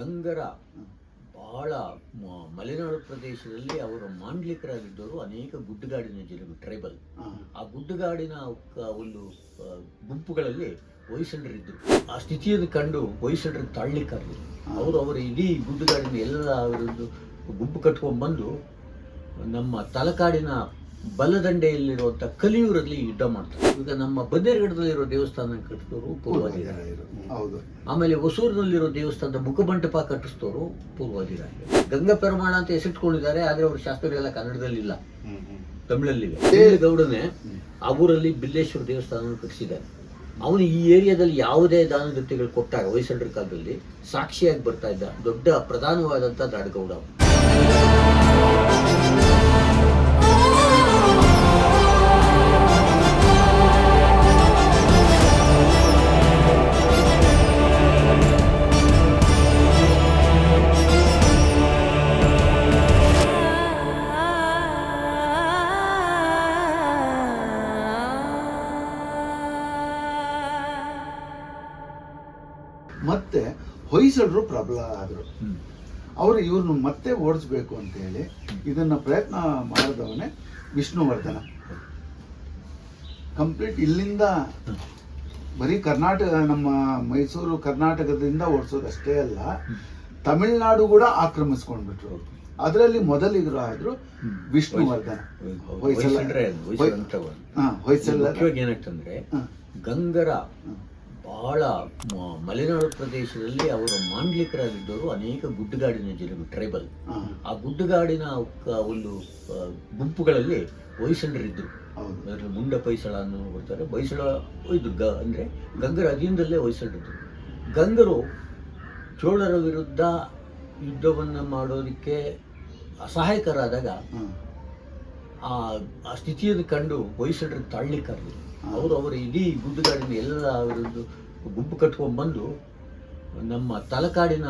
ಗಂಗರ ಬಹಳ ಮಲೆನಾಡು ಪ್ರದೇಶದಲ್ಲಿ ಅವರು ಮಾಂಡ್ಲಿಕರಾಗಿದ್ದವರು ಅನೇಕ ಗುಡ್ಡಗಾಡಿನ ಜನರು ಟ್ರೈಬಲ್ ಆ ಗುಡ್ಡಗಾಡಿನ ಒಂದು ಗುಂಪುಗಳಲ್ಲಿ ಹೊಯ್ಸಳರಿದ್ದರು ಆ ಸ್ಥಿತಿಯನ್ನು ಕಂಡು ಹೊಯ್ಸಳರು ತಾಳ್ಲಿಕ್ಕಾಗಲಿಲ್ಲ. ಅವರು ಅವರ ಇಡೀ ಗುಡ್ಡಗಾಡಿನ ಎಲ್ಲ ಅವರದ್ದು ಗುಂಪು ಕಟ್ಕೊಂಡು ಬಂದು ನಮ್ಮ ತಲಕಾಡಿನ ಬಲದಂಡೆಯಲ್ಲಿರುವಂಥ ಕಲಿಯೂರಲ್ಲಿ ಯುದ್ಧ ಮಾಡ್ತಾರೆ. ಈಗ ನಮ್ಮ ಬದೇರ್ಗಡದಲ್ಲಿರೋ ದೇವಸ್ಥಾನ ಕಟ್ಟಿದವರು ಪೂರ್ವಾಧಿರಾಯರು ಆಮೇಲೆ ಹೊಸೂರಿನಲ್ಲಿರೋ ದೇವಸ್ಥಾನದ ಮುಖಮಂಟಪ ಕಟ್ಟಿಸಿದವರು ಪೂರ್ವಾಧಿರಾಯರು ಗಂಗಾ ಪ್ರಮಾಣ ಅಂತ ಹೆಸರಿಟ್ಕೊಂಡಿದ್ದಾರೆ ಆದರೆ ಅವ್ರ ಶಾಸ್ತ್ರಗಳೆಲ್ಲ ಕನ್ನಡದಲ್ಲಿಲ್ಲ. ತಮಿಳಲ್ಲಿವೆ. ಗೌಡನೇ ಆ ಊರಲ್ಲಿ ಬಿಲ್ಲೇಶ್ವರ ದೇವಸ್ಥಾನ ಕಟ್ಟಿಸಿದ್ದಾರೆ. ಅವನು ಈ ಏರಿಯಾದಲ್ಲಿ ಯಾವುದೇ ದಾನದತ್ತಿಗಳು ಕೊಟ್ಟಾಗ ಹೊಯ್ಸಳರ ಕಾಲದಲ್ಲಿ ಸಾಕ್ಷಿಯಾಗಿ ಬರ್ತಾ ಇದ್ದ ದೊಡ್ಡ ಪ್ರಧಾನವಾದಂಥ ದಾಡಗೌಡ ಮತ್ತೆ ಓಡಿಸ್ಬೇಕು ಅಂತ ಹೇಳಿ ಇದನ್ನ ಪ್ರಯತ್ನ ಮಾಡಿದವನೇ ವಿಷ್ಣುವರ್ಧನ ಕಂಪ್ಲೀಟ್ ಇಲ್ಲಿಂದ ಬರೀ ಕರ್ನಾಟಕ ನಮ್ಮ ಮೈಸೂರು ಕರ್ನಾಟಕದಿಂದ ಓಡಿಸೋದಷ್ಟೇ ಅಲ್ಲ ತಮಿಳ್ನಾಡು ಕೂಡ ಆಕ್ರಮಿಸ್ಕೊಂಡ್ಬಿಟ್ರು ಅದರಲ್ಲಿ ಮೊದಲಿಗರು ಆದ್ರು. ವಿಷ್ಣುವರ್ಧನ ಹೊಯ್ಸಲ್ ಹೊಯ್ಸಳ ಅದು, ಹೊಯ್ಸಳ ಅಂತವರು. ಹೊಯ್ಸಳ ಮುಖ್ಯವಾಗಿ ಏನಾಗ್ತಂದ್ರೆ ಹಾ. ಗಂಗರ. ಬಹಳ ಮಲೆನಾಡು ಪ್ರದೇಶದಲ್ಲಿ ಅವರು ಮಾಂಡ್ಲಿಕರಾಗಿದ್ದವರು ಅನೇಕ ಗುಡ್ಡಗಾಡಿನ ಜನರು ಟ್ರೈಬಲ್ ಆ ಗುಡ್ಡಗಾಡಿನ ಕ- ಒಂದು ಗುಂಪುಗಳಲ್ಲಿ ಹೊಯ್ಸಳರಿದ್ದರು ಅದರಲ್ಲಿ ಮುಂಡ ಪೈಸಳ ಅನ್ನೋ ಬರ್ತಾರೆ. ಬೈಸಳ ಇದು ಗ ಅಂದರೆ ಗಂಗರ ಅಧೀನದಲ್ಲೇ ಹೊಯ್ಸಳರಿದ್ದರು ಗಂಗರು ಚೋಳರ ವಿರುದ್ಧ ಯುದ್ಧವನ್ನು ಮಾಡೋದಕ್ಕೆ ಅಸಹಾಯಕರಾದಾಗ ಆ ಸ್ಥಿತಿಯನ್ನು ಕಂಡು ಹೊಯ್ಸಳರಿಗೆ ತಾಳ್ಲಿಕ್ಕಾಗಲಿಲ್ಲ ಅವರು ಅವರ ಇಡೀ ಗುಡ್ಡಗಾಡಿನ ಎಲ್ಲ ಅವರದ್ದು ಗುಂಪು ಕಟ್ಕೊಂಡು ಬಂದು ನಮ್ಮ ತಲಕಾಡಿನ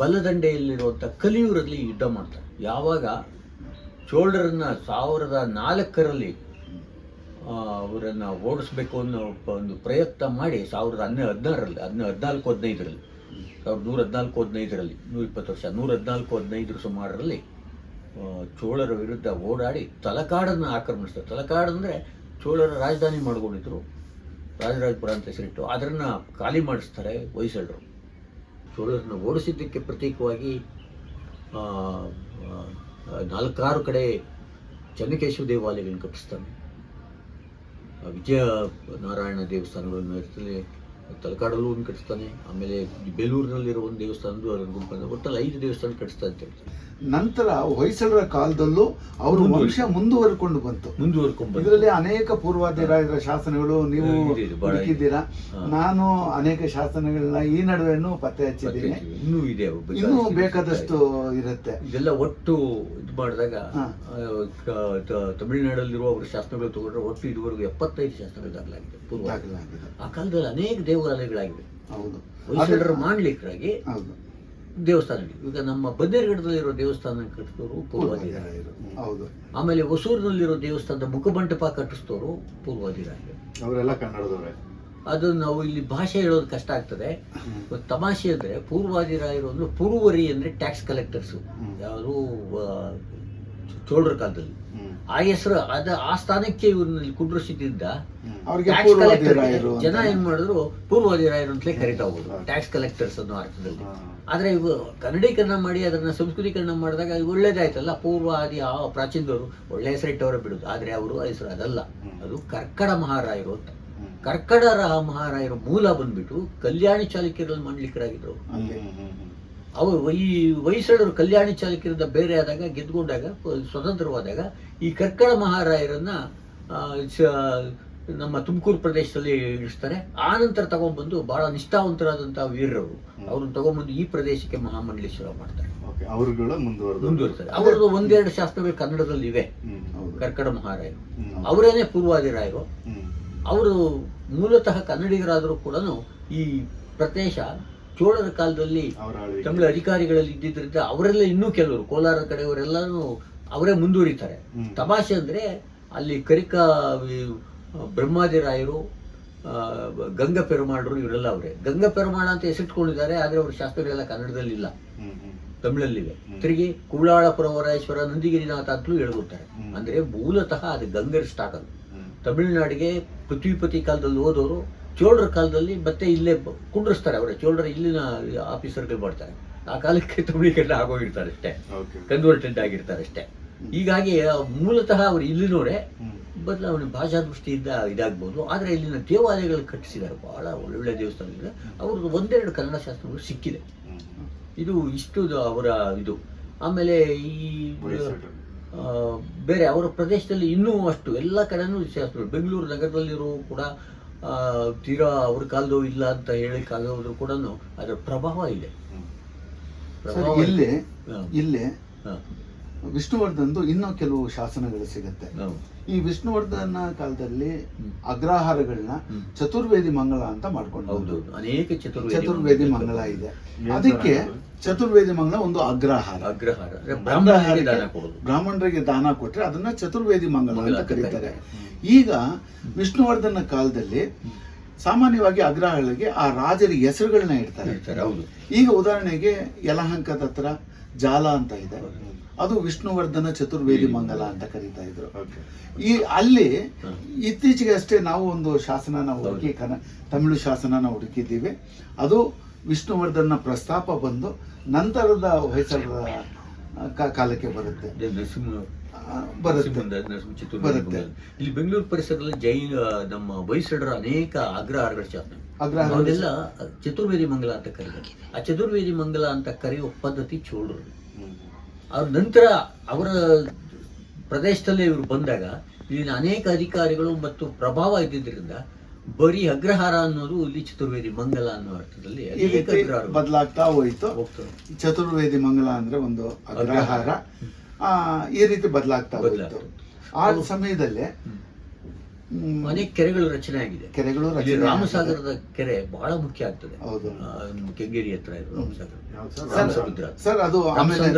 ಬಲದಂಡೆಯಲ್ಲಿರುವಂಥ ಕಲಿಯೂರಲ್ಲಿ ಯುದ್ಧ ಮಾಡ್ತಾರೆ. ಯಾವಾಗ ಚೋಳರನ್ನ ಸಾವಿರದ ನಾಲ್ಕರಲ್ಲಿ ಅವರನ್ನ ಓಡಿಸ್ಬೇಕು ಅನ್ನೋ ಒಂದು ಪ್ರಯತ್ನ ಮಾಡಿ ಸಾವಿರದ ಹನ್ನೆ, ಹದಿನಾರರಲ್ಲಿ, ಹದಿನ, ಹದಿನಾಲ್ಕು, ಹದಿನೈದರಲ್ಲಿ, ಸಾವಿರದ ನೂರ ಹದಿನಾಲ್ಕು, ಹದಿನೈದರಲ್ಲಿ, ನೂರ ಇಪ್ಪತ್ತು ವರ್ಷ, ನೂರ ಹದಿನಾಲ್ಕು, ಹದಿನೈದರ ಸುಮಾರರಲ್ಲಿ ಚೋಳರ ವಿರುದ್ಧ ಓಡಾಡಿ ತಲಕಾಡನ್ನು ಆಕ್ರಮಿಸ್ತಾರೆ. ತಲಕಾಡು ಅಂದರೆ ಚೋಳರ ರಾಜಧಾನಿ ಮಾಡ್ಕೊಂಡಿದ್ರು. ರಾಜರಾಜಪುರ ಅಂತ ಹೆಸರಿಟ್ಟು. ಅದನ್ನು ಖಾಲಿ ಮಾಡಿಸ್ತಾರೆ ಹೊಯ್ಸಳರು. ಚೋಳರನ್ನ ಓಡಿಸಿದ್ದಕ್ಕೆ ಪ್ರತೀಕವಾಗಿ ನಾಲ್ಕಾರು ಕಡೆ ಚನ್ನಕೇಶವ ದೇವಾಲಯಗಳನ್ನು ಕಟ್ಟಿಸ್ತಾನೆ ವಿಜಯ ನಾರಾಯಣ ದೇವಸ್ಥಾನಗಳನ್ನು ಇರ್ತದೆ. ತಲಕಾಡಲ್ಲೂ ಒಂದು ಕಟ್ಟಿಸ್ತಾನೆ ಆಮೇಲೆ ಬೇಲೂರಿನಲ್ಲಿರೋ ಒಂದು ದೇವಸ್ಥಾನದ್ದು ಅದರ ಗುಂಪನ್ನು ಒಟ್ಟಲ್ಲಿ ಐದು ದೇವಸ್ಥಾನ ಕಟ್ಟಿಸ್ತಾ ಅಂತ ಹೇಳ್ತಾರೆ ನಂತರ ಹೊಯ್ಸಳರ ಕಾಲದಲ್ಲೂ ಅವರು ವಂಶ ಮುಂದುವರ್ಕೊಂಡು ಬಂತು. ಮುಂದುವರ್ಕೊಂಡು ಇದರಲ್ಲಿ ಅನೇಕ ಪೂರ್ವಾಧಿರಾಜರ ಶಾಸನಗಳು ನೀವು. ಹುಡುಕಿದ್ದೀರಾ. ನಾನು ಅನೇಕ ಶಾಸನಗಳನ್ನ ಈ ನಡುವೆನೂ ಪತ್ತೆ ಹಚ್ಚಿದ್ದೀನಿ ಇನ್ನೂ ಇದೆ ಇನ್ನೂ ಬೇಕಾದಷ್ಟು ಇರುತ್ತೆ. ಇದೆಲ್ಲ ಒಟ್ಟು ಇದು ಮಾಡಿದಾಗ ತಮಿಳುನಾಡಲ್ಲಿರುವ ಅವರ ಶಾಸನಗಳು ತಗೊಂಡ್ರೆ ಒಟ್ಟು ಇದುವರೆಗೂ ಎಪ್ಪತ್ತೈದು ಶಾಸನಗಳು ದಾಖಲಾಗಿದೆ ಪೂರ್ವ. ಆ ಕಾಲದಲ್ಲಿ ಅನೇಕ ದೇವಾಲಯಗಳಾಗಿವೆ ಹೌದು. ಹೊಯ್ಸಳರು ಮಾಡ್ಲಿಕ್ಕಾಗಿ ದೇವಸ್ಥಾನ ಈಗ ನಮ್ಮ ಬನ್ನೇರುಘಟ್ಟದಲ್ಲಿರೋ ದೇವಸ್ಥಾನ ಕಟ್ಟಿಸೋರು ಪೂರ್ವಾಧಿರಾಯರು. ಹೌದು. ಆಮೇಲೆ ಹೊಸೂರಿನಲ್ಲಿರೋ ದೇವಸ್ಥಾನದ ಮುಖಮಂಟಪ ಕಟ್ಟಿಸಿದವರು ಪೂರ್ವಾದಿರಾಯ ಅವರೆಲ್ಲ ಕನ್ನಡದವರೇ? ಅದು ನಾವು ಇಲ್ಲಿ ಭಾಷೆ ಹೇಳೋದು ಕಷ್ಟ ಆಗ್ತದೆ. ಒಂದು ತಮಾಷೆ ಅಂದರೆ ಪೂರ್ವಾದಿರಾಯರು ಅಂದ್ರೆ ಪೂರ್ವರಿ ಅಂದರೆ ಟ್ಯಾಕ್ಸ್ ಕಲೆಕ್ಟರ್ಸು. ಯಾರು ಚೋಳರ ಕಾಲದಲ್ಲಿ. ಆ ಹೆಸರು ಅದ ಆ ಸ್ಥಾನಕ್ಕೆ ಇವ್ರನ್ನ ಕುಂಡ್ರಿಸಿದ್ದ ಅವ್ರಿಗೆ ಟ್ಯಾಕ್ಸ್ ಕಲೆಕ್ಟರ್ ಜನ. ಏನ್ ಮಾಡಿದ್ರು ಪೂರ್ವಾದಿರಾಯರು ಅಂತಲೇ ಕರಿತಾ ಹೋಗೋದು ಟ್ಯಾಕ್ಸ್ ಕಲೆಕ್ಟರ್ಸ್ ಅನ್ನೋ ಅರ್ಥದಲ್ಲಿ. ಆದ್ರೆ ಇವು ಕನ್ನಡೀಕರಣ ಮಾಡಿ ಅದನ್ನ ಸಂಸ್ಕೃತೀಕರಣ ಮಾಡಿದಾಗ ಒಳ್ಳೇದಾಯ್ತಲ್ಲ? ಪೂರ್ವ ಆದಿ ಆ ಪ್ರಾಚೀನದವರು ಒಳ್ಳೆ ಹೆಸರಿಟ್ಟವರೇ ಬಿಡುದು. ಆದ್ರೆ ಅವರು ಆ ಹೆಸರು ಅದಲ್ಲ. ಅದು ಕರ್ಕಡ ಮಹಾರಾಯರು ಅಂತ. ಕರ್ಕಡ ಮಹಾರಾಯರ ಮೂಲ ಬಂದ್ಬಿಟ್ಟು ಕಲ್ಯಾಣಿ ಚಾಲುಕ್ಯರಲ್ಲಿ ಮಾಡ್ಲಿಕ್ಕರಾಗಿದ್ರು. ಅವರು ಈ ಹೊಯ್ಸಳರು ಕಲ್ಯಾಣಿ ಚಾಲುಕ್ಯರಿಂದ ಬೇರೆ ಆದಾಗ ಗೆದ್ದುಕೊಂಡಾಗ ಸ್ವತಂತ್ರವಾದಾಗ ಈ ಕರ್ಕಳ ಮಹಾರಾಯರನ್ನ ನಮ್ಮ ತುಮಕೂರು ಪ್ರದೇಶದಲ್ಲಿ ಇಳಿಸ್ತಾರೆ. ಆ ನಂತರ ತಗೊಂಡ್ಬಂದು ಬಹಳ ನಿಷ್ಠಾವಂತರಾದಂತಹ ವೀರರು. ಅವ್ರನ್ನ ತಗೊಂಡ್ಬಂದು ಈ ಪ್ರದೇಶಕ್ಕೆ ಮಹಾಮಂಡಲೇಶ್ವರ ಮಾಡ್ತಾರೆ. ಮುಂದುವರ್ತಾರೆ ಅವರದ್ದು ಒಂದೆರಡು ಶಾಸ್ತ್ರಗಳು ಕನ್ನಡದಲ್ಲಿ ಇವೆ ಕರ್ಕಡ ಮಹಾರಾಯರು. ಅವರೇನೆ ಪೂರ್ವಾದಿರಾಯರು. ಅವರು ಮೂಲತಃ ಕನ್ನಡಿಗರಾದರೂ ಕೂಡ ಈ ಪ್ರದೇಶ ಚೋಳರ ಕಾಲದಲ್ಲಿ ತಮಿಳು ಅಧಿಕಾರಿಗಳಲ್ಲಿ ಇದ್ದಿದ್ದರಿಂದ ಅವರೆಲ್ಲ ಇನ್ನೂ ಕೆಲವರು ಕೋಲಾರ ಕಡೆಯವರೆಲ್ಲರೂ ಅವರೇ ಮುಂದುವರಿತಾರೆ. ತಮಾಷೆ ಅಂದ್ರೆ ಅಲ್ಲಿ ಕರಿಕಾ ಬ್ರಹ್ಮಾದಿರಾಯರು ಗಂಗಾ ಪೆರುಮಾಳರು ಇವರೆಲ್ಲ ಅವರೇ. ಗಂಗಾ ಪೆರುಮಾಳ ಅಂತ ಹೆಸರಿಟ್ಕೊಂಡಿದ್ದಾರೆ ಆದರೆ ಅವ್ರ ಶಾಸ್ತ್ರಗಳೆಲ್ಲ ಕನ್ನಡದಲ್ಲಿ ಇಲ್ಲ ಹ್ಮ್ ಹ್ಮ್. ತಮಿಳಲ್ಲಿವೆ. ತಿರುಗಿ ಕುಳ್ಳಾಳಪುರ ವರೇಶ್ವರ ನಂದಿಗಿರಿನಾಥ ಅಂತಲೂ ಹೇಳ್ಕೊತಾರೆ ಅಂದರೆ ಅಂದ್ರೆ ಮೂಲತಃ ಅದು ಗಂಗರ್ ಸ್ಟಾಕ್ ಅದು. ತಮಿಳುನಾಡಿಗೆ ಪೃಥ್ವಿಪತಿ ಕಾಲದಲ್ಲಿ ಹೋದವರು ಚೋಳರ ಕಾಲದಲ್ಲಿ ಮತ್ತೆ ಇಲ್ಲೇ ಕುಂಡ್ರಿಸ್ತಾರೆ ಅವರೇ. ಚೋಳರ ಇಲ್ಲಿನ ಆಫೀಸರ್ಗಳು ಮಾಡ್ತಾರೆ. ಆ ಕಾಲಕ್ಕೆ ತಮಿಳಿಗೆಲ್ಲ ಆಗೋಗಿರ್ತಾರೆ ಅಷ್ಟೇ. ಕನ್ವರ್ಟೆಂಟ್ ಕನ್ವರ್ಟೆಡ್ ಆಗಿರ್ತಾರೆ ಅಷ್ಟೇ. ಹೀಗಾಗಿ ಮೂಲತಃ ಅವರು ಇಲ್ಲಿನವರೇ. ಬದಲು ಬದಲಾವಣೆ ಭಾಷಾ ದೃಷ್ಟಿಯಿಂದ ಇದಾಗ್ಬೋದು. ಆದರೆ ಇಲ್ಲಿನ ದೇವಾಲಯಗಳು ಕಟ್ಟಿಸಿದ್ದಾರೆ. ಬಹಳ ಒಳ್ಳೊಳ್ಳೆ ದೇವಸ್ಥಾನಗಳಿದೆ ಅವ್ರದ್ದು ಒಂದೆರಡು ಕನ್ನಡ ಶಾಸ್ತ್ರಗಳು ಸಿಕ್ಕಿದೆ. ಇದು ಇಷ್ಟು ಅವರ ಇದು. ಆಮೇಲೆ ಈ ಬೇರೆ ಅವರ ಪ್ರದೇಶದಲ್ಲಿ ಇನ್ನೂ ಅಷ್ಟು ಎಲ್ಲ ಕಡೆನೂ ಶಾಸ್ತ್ರಗಳು. ಬೆಂಗಳೂರು ನಗರದಲ್ಲಿರೋ ಕೂಡ ತೀರಾ ಅವ್ರ ಕಾಲದವು ಇಲ್ಲ ಅಂತ ಹೇಳಿ ಕಾಲದವರು ಕೂಡ ಅದರ ಪ್ರಭಾವ ಇದೆ. ಇಲ್ಲಿ. ಇಲ್ಲಿ ವಿಷ್ಣುವರ್ಧನ್ದು ಇನ್ನೂ ಕೆಲವು ಶಾಸನಗಳು ಸಿಗುತ್ತೆ. ಈ ವಿಷ್ಣುವರ್ಧನ ಕಾಲದಲ್ಲಿ. ಅಗ್ರಹಾರಗಳನ್ನ ಚತುರ್ವೇದಿ ಮಂಗಳ ಅಂತ ಮಾಡ್ಕೊಂಡು ಅನೇಕ ಚತುರ್ವೇದಿ ಮಂಗಳ ಇದೆ. ಅದಕ್ಕೆ ಚತುರ್ವೇದಿ ಮಂಗಳ ಒಂದು ಅಗ್ರಹಾರ. ಅಗ್ರಹಾರ. ಬ್ರಾಹ್ಮಣರಿಗೆ ದಾನ ಕೊಟ್ರೆ ಅದನ್ನ ಚತುರ್ವೇದಿ ಮಂಗಳ ಅಂತ ಕರೀತಾರೆ. ಈಗ ವಿಷ್ಣುವರ್ಧನ ಕಾಲದಲ್ಲಿ ಸಾಮಾನ್ಯವಾಗಿ ಅಗ್ರಹಾರಗಳಿಗೆ ಆ ರಾಜರ ಹೆಸರುಗಳನ್ನ ಇಡ್ತಾರೆ. ಈಗ ಉದಾಹರಣೆಗೆ ಯಲಹಂಕದ ಹತ್ರ ಜಾಲ ಅಂತ ಇದೆ. ಅದು ವಿಷ್ಣುವರ್ಧನ ಚತುರ್ವೇದಿ ಮಂಗಲ ಅಂತ ಕರೀತಾ ಇದ್ರು. ಈ ಅಲ್ಲಿ. ಇತ್ತೀಚೆಗೆ ಅಷ್ಟೇ ನಾವು ಒಂದು ಶಾಸನ ಹುಡುಕಿ ಕನ ತಮಿಳು ಶಾಸನನ ಹುಡುಕಿದ್ದೀವಿ. ಅದು ವಿಷ್ಣುವರ್ಧನ ಪ್ರಸ್ತಾಪ ಬಂದು ನಂತರದ ಹೊಯ್ಸಳರ ಕಾಲಕ್ಕೆ ಬರುತ್ತೆ. ಬರುತ್ತೆ. ಬರುತ್ತೆ. ಇಲ್ಲಿ ಬೆಂಗಳೂರು ಪರಿಸರದಲ್ಲಿ ಜೈನ ನಮ್ಮ ಹೊಯ್ಸಳರ ಅನೇಕ ಅಗ್ರಹಾರಗಳ ಶಾಸನ. ಚತುರ್ವೇದಿ ಮಂಗಲ ಅಂತ ಕರೀತಾರೆ. ಆ ಚತುರ್ವೇದಿ ಮಂಗಲ ಅಂತ ಕರೆಯುವ ಪದ್ಧತಿ ಚೋಳರು. ಅವ್ರ ನಂತರ ಅವರ ಪ್ರದೇಶದಲ್ಲೇ ಇವರು ಬಂದಾಗ ಇಲ್ಲಿನ ಅನೇಕ ಅಧಿಕಾರಿಗಳು ಮತ್ತು ಪ್ರಭಾವ ಇದ್ದಿದ್ದರಿಂದ ಬರೀ ಅಗ್ರಹಾರ ಅನ್ನೋದು ಇಲ್ಲಿ ಚತುರ್ವೇದಿ ಮಂಗಲ ಅನ್ನೋ ಅರ್ಥದಲ್ಲಿ ಬದಲಾಗ್ತಾ ಹೋಯಿತು. ಚತುರ್ವೇದಿ ಮಂಗಲ ಅಂದ್ರೆ ಒಂದು ಅಗ್ರಹಾರ. ಆ, ಈ ರೀತಿ ಬದಲಾಗ್ತಾ ಹೋಯಿತು. ಬದಲಾಗ್ತದೆ. ಆ ಸಮಯದಲ್ಲೇ ಅನೇಕ ಕೆರೆಗಳು ರಚನೆ ಆಗಿದೆ. ಕೆರೆಗಳು ರಾಮಸಾಗರದ ಕೆರೆ ಬಹಳ ಮುಖ್ಯ ಆಗ್ತದೆ. ಕೆಂಗೇರಿ ಹತ್ರ ಸರ್? ಅದು ಆಮೇಲೆ.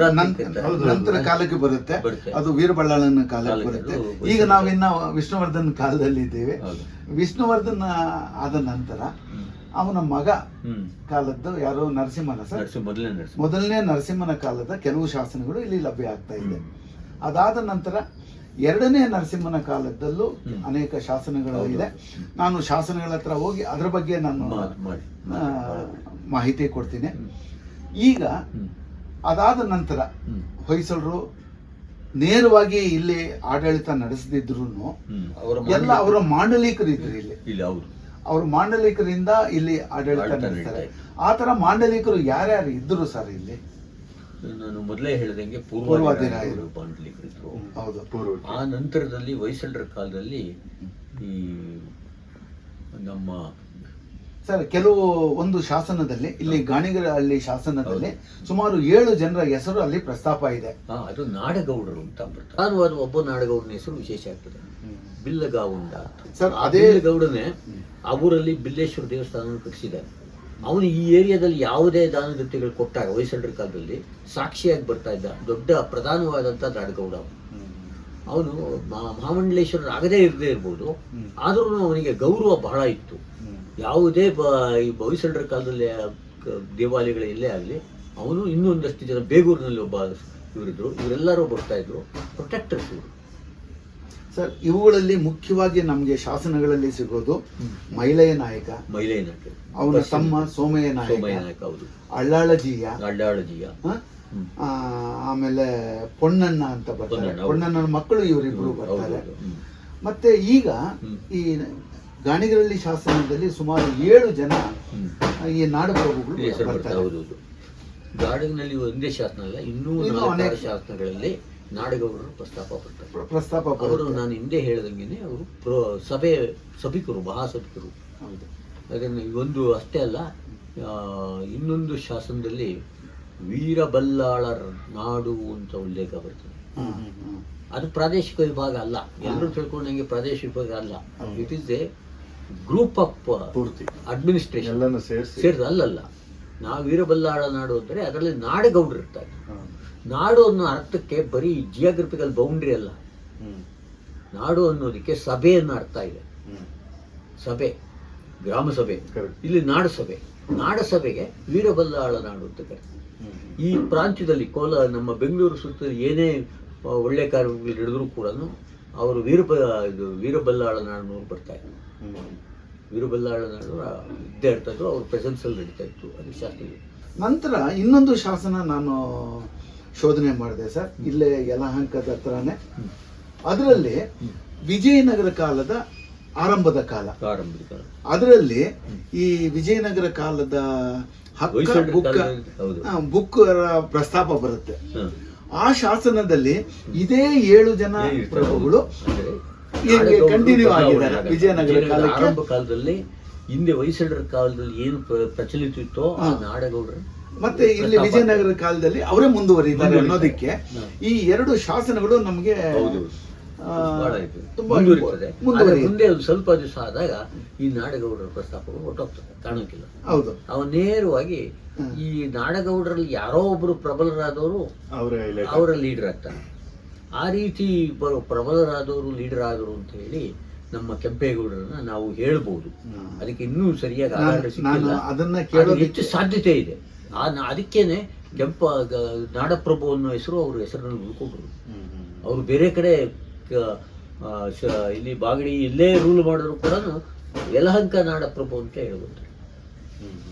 ನಂತರ ಕಾಲಕ್ಕೆ ಬರುತ್ತೆ. ಅದು ವೀರಬಳ್ಳಾಳನ ಕಾಲಕ್ಕೆ ಬರುತ್ತೆ. ಈಗ ನಾವು ನಾವಿನ್ನ ವಿಷ್ಣುವರ್ಧನ್ ಕಾಲದಲ್ಲಿ ಇದ್ದೇವೆ. ವಿಷ್ಣುವರ್ಧನ್ ಆದ ನಂತರ ಅವನ ಮಗ ಕಾಲದ್ದು ಯಾರು? ನರಸಿಂಹನ ಸರ್? ಮೊದಲನೇ ನರಸಿಂಹನ ಕಾಲದ ಕೆಲವು ಶಾಸನಗಳು ಇಲ್ಲಿ ಲಭ್ಯ ಆಗ್ತಾ ಇದೆ. ಅದಾದ ನಂತರ ಎರಡನೇ ನರಸಿಂಹನ ಕಾಲದಲ್ಲೂ ಅನೇಕ ಶಾಸನಗಳು ಇದೆ. ನಾನು ಶಾಸನಗಳ ಹತ್ರ ಹೋಗಿ ಅದ್ರ ಬಗ್ಗೆ ನಾನು ಮಾಹಿತಿ ಕೊಡ್ತೀನಿ. ಈಗ ಅದಾದ ನಂತರ ಹೊಯ್ಸಳರು ನೇರವಾಗಿ ಇಲ್ಲಿ ಆಡಳಿತ ನಡೆಸದಿದ್ರು ಅವರ ಎಲ್ಲ ಅವರ ಮಾಂಡಲಿಕರು ಇದ್ರು ಇಲ್ಲಿ ಅವರು ಮಾಂಡಲಿಕರಿಂದ ಇಲ್ಲಿ ಆಡಳಿತ ನಡೆಸ್ತಾರೆ. ಆ ತರ ಮಾಂಡಲಿಕರು ಯಾರ್ಯಾರು ಇದ್ರು ಸರ್ ಇಲ್ಲಿ? ನಾನು ಮೊದಲೇ ಹೇಳಿದಂಗೆ ಪೂರ್ವಾದಿನ ಬಾಂಡ್ಲಿಗರಿದ್ರು ಆ ನಂತರದಲ್ಲಿ ಹೊಯ್ಸಳರ ಕಾಲದಲ್ಲಿ ಈ ನಮ್ಮ ಸರ್ ಕೆಲವು ಒಂದು ಶಾಸನದಲ್ಲಿ ಇಲ್ಲಿ ಗಾಣಿಗರ ಅಲ್ಲಿ ಶಾಸನದಲ್ಲಿ ಸುಮಾರು ಏಳು ಜನರ ಹೆಸರು ಅಲ್ಲಿ ಪ್ರಸ್ತಾಪ ಇದೆ. ಅದು ನಾಡಗೌಡರು ಅಂತ ಬರ್ತಾರೆ. ನಾನು ಅದು ಒಬ್ಬ ನಾಡಗೌಡನ ಹೆಸರು ವಿಶೇಷ ಆಗ್ತದೆ. ಬಿಲ್ಲಗಾವುಂಡ ಸರ್, ಅದೇ- ಗೌಡನೆ ಆ ಊರಲ್ಲಿ ಬಿಲ್ಲೇಶ್ವರ ದೇವಸ್ಥಾನವನ್ನು ಕಟ್ಟಿಸಿದ್ದಾರೆ. ಅವನು ಈ ಏರಿಯಾದಲ್ಲಿ ಯಾವುದೇ ದಾನದತ್ತಿಗಳು ಕೊಟ್ಟಾಗ ಹೊಯ್ಸಳರ ಕಾಲದಲ್ಲಿ ಸಾಕ್ಷಿಯಾಗಿ ಬರ್ತಾ ಇದ್ದ ದೊಡ್ಡ ಪ್ರಧಾನವಾದಂಥ ದಾಡಗೌಡ ಅವನು. ಮಹಾಮಂಡಲೇಶ್ವರ ಮಹಾಮಂಡಲೇಶ್ವರರು ಆಗದೇ ಇರದೇ ಇರ್ಬೋದು. ಆದ್ರೂ ಅವನಿಗೆ ಗೌರವ ಬಹಳ ಇತ್ತು. ಯಾವುದೇ ಬ ಈ ಹೊಯ್ಸಳರ ಕಾಲದಲ್ಲಿ ಆ ಕ- ದೇವಾಲಯಗಳು ಎಲ್ಲೇ ಆಗಲಿ ಅವನು ಇನ್ನೊಂದಷ್ಟು ಜನ ಬೇಗೂರಿನಲ್ಲಿ ಒಬ್ಬ ಇವರಿದ್ರು. ಇವರೆಲ್ಲರೂ ಬರ್ತಾ ಇದ್ರು. ಪ್ರೊಟೆಕ್ಟರ್ಸ್ ಇವರು. ಸರ್ ಇವುಗಳಲ್ಲಿ ಮುಖ್ಯವಾಗಿ ನಮಗೆ ಶಾಸನಗಳಲ್ಲಿ ಸಿಗೋದು ಮಹಿಳೆಯ ನಾಯಕ ಮಹಿಳೆಯ ನಾಯಕ ಅವನ ತಮ್ಮ ಸೋಮಯ್ಯ ನಾಯಕ ಹೌದು. ಅಳ್ಳಾಳಜಿಯ ಹ? ಆ, ಆಮೇಲೆ ಪೊಣ್ಣಣ್ಣ ಅಂತ ಬರ್ತಾರೆ. ಪೊಣ್ಣಣ್ಣ ಪೊನ್ನಣ್ಣನ ಮಕ್ಕಳು ಇವರಿಬ್ರು ಬರ್ತಾರೆ. ಮತ್ತೆ ಈಗ ಈ ಗಾಣಿಗರಲ್ಲಿ ಶಾಸನದಲ್ಲಿ ಸುಮಾರು ಏಳು ಜನ ಈ ನಾಡಪ್ರಭುಗಳು ಪ್ರಭುಗಳು ಬರ್ತಾ ಬರ್ತಾರೆ. ಗಾಡಿನಲ್ಲಿ ಒಂದೇ ಶಾಸನ ಅಲ್ಲ ಇನ್ನೂ ಅನೇಕ- ಶಾಸನಗಳಲ್ಲಿ ನಾಡಗೌಡರು ಪ್ರಸ್ತಾಪ ಪ್ರ- ಪ್ರಸ್ತಾಪ ಅವರು ನಾನು ಹಿಂದೆ ಹೇಳ್ದಂಗೆ ಅವರು ಪ್ರ ಸಭೆ ಸಭಿಕರು ಮಹಾಸಭಿಕರು. ಹೌದು. ಅದನ್ನು ಒಂದು ಅಷ್ಟೇ ಅಲ್ಲ ಇನ್ನೊಂದು ಶಾಸನದಲ್ಲಿ ವೀರಬಲ್ಲಾಳರ ನಾಡು ಅಂತ ಉಲ್ಲೇಖ ಬರ್ತದೆ. ಅದು ಪ್ರಾದೇಶಿಕ ವಿಭಾಗ ಅಲ್ಲ. ಎಲ್ಲರೂ ತಿಳ್ಕೊಂಡಂಗೆ ಪ್ರಾದೇಶಿಕ ವಿಭಾಗ ಅಲ್ಲ. It is a group of ಪೂರ್ತಿ. ಅಡ್ಮಿನಿಸ್ಟ್ರೇಷನ್ ಸೇರಿದ ಅಲ್ಲಲ್ಲ. ನಾವು ವೀರಬಲ್ಲಾಳ ನಾಡು ಅಂದರೆ ಅದರಲ್ಲಿ ನಾಡಗೌಡರು ಇರ್ತಾರೆ. ನಾಡು ಅನ್ನೋ ಅರ್ಥಕ್ಕೆ ಬರೀ ಜಿಯೋಗ್ರಫಿಕಲ್ ಬೌಂಡ್ರಿ ಅಲ್ಲ. ನಾಡು ಅನ್ನೋದಕ್ಕೆ ಸಭೆ ಅನ್ನೋ ಅರ್ಥ ಇದೆ. ಸಭೆ ಗ್ರಾಮ ಸಭೆ Correct. ಇಲ್ಲಿ ನಾಡಸಭೆ ನಾಡಸಭೆಗೆ ವೀರಬಲ್ಲಾಳ ನಾಡು ಅಂತ ಕರೀತಾರೆ. ಈ ಪ್ರಾಂತ್ಯದಲ್ಲಿ ಕೋಲ ನಮ್ಮ ಬೆಂಗಳೂರು ಸುತ್ತ ಏನೇ ಒಳ್ಳೆ ಕಾರ್ಯಗಳು ನಡೆದರೂ ಕೂಡ ಅವರು ವೀರಬ ಇದು ವೀರಬಲ್ಲಾಳ ನಾಡಿನವ್ರು ಬರ್ತಾ ಇದ್ರು. ವೀರಬಲ್ಲಾಳ ನಾಡು ಇದ್ದೇ ಇರ್ತಾ ಇದ್ರು ಅವ್ರ ಪ್ರೆಸೆನ್ಸಲ್ಲಿ ನಡೀತಾ ಇತ್ತು ಅದು ಶಾಸನ ನಂತರ ಇನ್ನೊಂದು ಶಾಸನ ನಾನು ಶೋಧನೆ ಮಾಡಿದೆ ಸರ್. ಇಲ್ಲೇ ಯಲಹಂಕದ ಹತ್ರನೇ. ಅದರಲ್ಲಿ ವಿಜಯನಗರ ಕಾಲದ ಆರಂಭದ ಕಾಲ. ಅದರಲ್ಲಿ ಈ ವಿಜಯನಗರ ಕಾಲದ ಹಕ್ಕ ಬುಕ್ ಬುಕ್ ಪ್ರಸ್ತಾಪ ಬರುತ್ತೆ. ಆ ಶಾಸನದಲ್ಲಿ ಇದೇ ಏಳು ಜನ? ಪ್ರಭುಗಳು ಬದಲಾವಣೆ ಆಗಿದ್ದಾರೆ. ವಿಜಯನಗರ ಕಾಲಕ್ಕೆ. ಆರಂಭ ಕಾಲದಲ್ಲಿ ಹಿಂದೆ ಹೊಯ್ಸಳರ ಕಾಲದಲ್ಲಿ ಏನು ಪ್ರ- ಪ್ರಚಲಿತ ಇತ್ತೋ ಆ. ನಾಡಗೌಡರು ಮತ್ತೆ ಇಲ್ಲಿ ವಿಜಯನಗರ ಕಾಲದಲ್ಲಿ ಅವರೇ ಮುಂದುವರಿದ್ದಾರೆ. ಅನ್ನೋದಕ್ಕೆ ಈ ಎರಡು ಶಾಸನಗಳು ನಮಗೆ. ಮುಂದೆ ಒಂದು ಸ್ವಲ್ಪ ದಿವಸ ಆದಾಗ ಈ ನಾಡಗೌಡರ ಪ್ರಸ್ತಾಪಗಳು ಹೊಟ್ಟೋಗ್ತದೆ ಕಾಣೋಕ್ಕಿಲ್ಲ ಹೌದು. ಅವ ನೇರವಾಗಿ ಈ ನಾಡಗೌಡರಲ್ಲಿ ಯಾರೋ ಒಬ್ರು ಪ್ರಬಲರಾದವರು ಅವರೇ ಲೀಡರ್ ಆಗ್ತಾರೆ. ಆ ರೀತಿ ಪ್ರಬಲರಾದವರು ಲೀಡರ್ ಆದರು ಅಂತ ಹೇಳಿ ನಮ್ಮ ಕೆಂಪೇಗೌಡರನ್ನ ನಾವು ಹೇಳ್ಬೋದು. ಅದಕ್ಕೆ ಇನ್ನೂ ಸರಿಯಾಗಿ ಹೆಚ್ಚು ಸಾಧ್ಯತೆ ಇದೆ. ಆ ಅದಕ್ಕೇನೆ ಕೆಂಪ ಗ- ನಾಡಪ್ರಭು ಅನ್ನೋ ಹೆಸರು ಅವ್ರ ಹೆಸರನ್ನು ಉಳ್ಕೊಂಡ್ರು. ಅವರು ಬೇರೆ ಕಡೆ ಇಲ್ಲಿ ಬಾಗಡಿ ಇಲ್ಲೇ ರೂಲ್ ಮಾಡಿದ್ರು ಕೂಡ ಯಲಹಂಕ ನಾಡಪ್ರಭು ಅಂತ ಹೇಳ್ಬೋದು.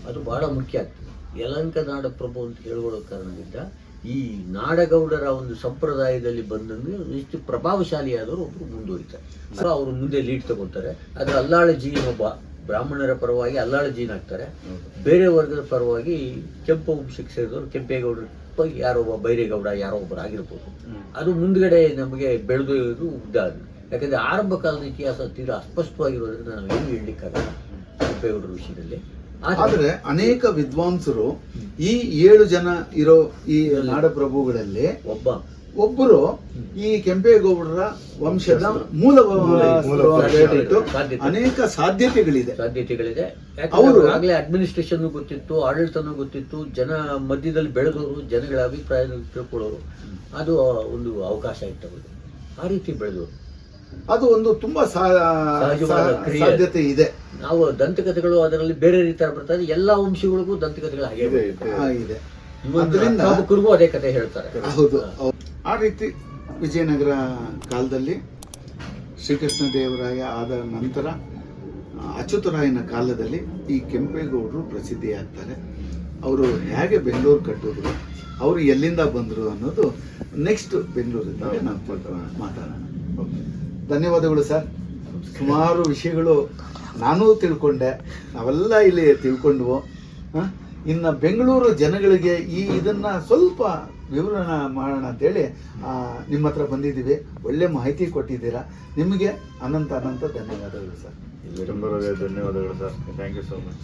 ಅದು ಬಹಳ ಮುಖ್ಯ ಆಗ್ತದೆ. ಯಲಹಂಕ ನಾಡಪ್ರಭು ಅಂತ ಹೇಳ್ಕೊಳ್ಳೋ ಕಾರಣದಿಂದ ಈ ನಾಡಗೌಡರ ಒಂದು ಸಂಪ್ರದಾಯದಲ್ಲಿ ಬಂದಂಗೆ ಎಷ್ಟು ಪ್ರಭಾವಶಾಲಿಯಾದವರು ಒಬ್ಬರು ಮುಂದುವರಿತಾರೆ. ಅಥವಾ ಅವರು ಮುಂದೆ ಲೀಡ್ ತಗೊಳ್ತಾರೆ. ಅದು ಅಲ್ಲಾಳ ಜೀನ್ ಒಬ್ಬ ಬ್ರಾಹ್ಮಣರ ಪರವಾಗಿ ಅಲ್ಲಾಳ ಜೀನ್ ಆಗ್ತಾರೆ. ಬೇರೆ ವರ್ಗದ ಪರವಾಗಿ ಕೆಂಪು ವಂಶಕ್ಕೆ ಸೇರಿದವರು ಕೆಂಪೇಗೌಡರು ಯಾರೊಬ್ಬ ಯಾರೋ ಒಬ್ಬ ಬೈರೇಗೌಡ ಯಾರೋ ಒಬ್ಬರು ಆಗಿರ್ಬೋದು. ಅದು ಮುಂದ್ಗಡೆ ನಮಗೆ ಬೆಳೆದು ಉದ್ದ ಯಾಕಂದ್ರೆ ಆರಂಭ ಕಾಲದ ಇತಿಹಾಸ ತೀರಾ ಅಸ್ಪಷ್ಟವಾಗಿರೋದ್ರಿಂದ ನಾವು ಏನು ಹೇಳಲಿಕ್ಕಾಗಲ್ಲ ಕೆಂಪೇಗೌಡರ ವಿಷಯದಲ್ಲಿ. ಆದ್ರೆ ಅನೇಕ ವಿದ್ವಾಂಸರು ಈ ಏಳು ಜನ ಇರೋ ಈ ನಾಡಪ್ರಭುಗಳಲ್ಲಿ ಒಬ್ಬ. ಒಬ್ಬರು ಈ ಕೆಂಪೇಗೌಡರ ವಂಶದ ಮೂಲ. ಅನೇಕ ಸಾಧ್ಯತೆಗಳಿದೆ. ಸಾಧ್ಯತೆಗಳಿದೆ. ಅವರು- ಆಗ್ಲೇ ಅಡ್ಮಿನಿಸ್ಟ್ರೇಷನ್ ಗೊತ್ತಿತ್ತು ಆಡಳಿತನೂ ಗೊತ್ತಿತ್ತು ಜನ ಮಧ್ಯದಲ್ಲಿ ಬೆಳೆದವರು ಜನಗಳ ಅಭಿಪ್ರಾಯ ತಿಳ್ಕೊಳ್ಳೋರು. ಅದು ಒಂದು ಅವಕಾಶ ಇತ್ತು. ಆ ರೀತಿ ಬೆಳೆದವರು. ಅದು ಒಂದು ತುಂಬಾ. ಸಾಧ್ಯತೆ ಇದೆ. ನಾವು ದಂತಕಥೆಗಳು ಅದರಲ್ಲಿ ಬೇರೆ ರೀತಿ ಬರ್ತದೆ. ಎಲ್ಲಾ ವಂಶಗಳಿಗೂ ದಂತಕಥೆಗಳು ಹಾಗೆ ಅಕ್ಕಾಬಕ್ಕರಿಗೂ ಅದೇ ಕಥೆ ಹೇಳ್ತಾರೆ. ಹೌದು. ಆ ರೀತಿ ವಿಜಯನಗರ ಕಾಲದಲ್ಲಿ ಶ್ರೀಕೃಷ್ಣ ದೇವರಾಯ ಆದ ನಂತರ ಅಚ್ಯುತರಾಯನ ಕಾಲದಲ್ಲಿ ಈ ಕೆಂಪೇಗೌಡರು ಪ್ರಸಿದ್ಧಿಯಾಗ್ತಾರೆ. ಅವರು ಹೇಗೆ ಬೆಂಗಳೂರು ಕಟ್ಟಿದ್ರು ಅವರು ಎಲ್ಲಿಂದ ಬಂದರು ಅನ್ನೋದು ನೆಕ್ಸ್ಟ್ ಬೆಂಗಳೂರಿಂದ ನಾವು ಮಾತಾಡೋಣ. ಮಾತಾಡೋಣ. ಧನ್ಯವಾದಗಳು ಸರ್. ಸುಮಾರು ವಿಷಯಗಳು ನಾನೂ ತಿಳ್ಕೊಂಡೆ. ನಾವೆಲ್ಲ ಇಲ್ಲಿ ತಿಳ್ಕೊಂಡ್ವು? ಇನ್ನು ಬೆಂಗಳೂರು ಜನಗಳಿಗೆ ಈ ಇದನ್ನು ಸ್ವಲ್ಪ ವಿವರಣ ಮಾಡೋಣ ಅಂತೇಳಿ ನಿಮ್ಮ ಹತ್ರ ಬಂದಿದ್ದೀವಿ. ಒಳ್ಳೆ ಮಾಹಿತಿ ಕೊಟ್ಟಿದ್ದೀರಾ. ನಿಮಗೆ ಅನಂತ ಅನಂತ ಧನ್ಯವಾದಗಳು ಸರ್. ಧನ್ಯವಾದಗಳು sir. Thank you so much